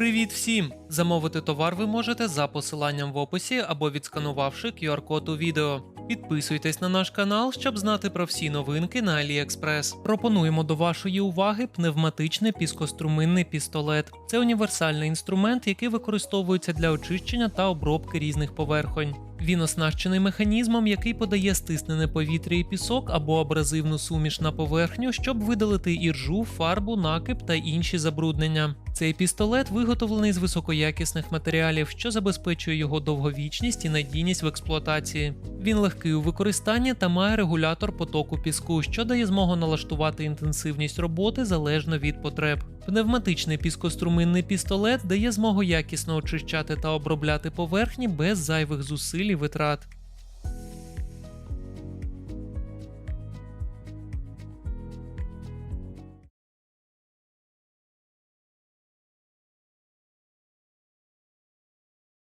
Привіт всім! Замовити товар ви можете за посиланням в описі або відсканувавши QR-код у відео. Підписуйтесь на наш канал, щоб знати про всі новинки на AliExpress. Пропонуємо до вашої уваги пневматичний піскоструминний пістолет. Це універсальний інструмент, який використовується для очищення та обробки різних поверхонь. Він оснащений механізмом, який подає стиснене повітря і пісок або абразивну суміш на поверхню, щоб видалити іржу, фарбу, накип та інші забруднення. Цей пістолет виготовлений з високоякісних матеріалів, що забезпечує його довговічність і надійність в експлуатації. Він легкий у використанні та має регулятор потоку піску, що дає змогу налаштувати інтенсивність роботи залежно від потреб. Пневматичний піскоструминний пістолет дає змогу якісно очищати та обробляти поверхні без зайвих зусиль і витрат.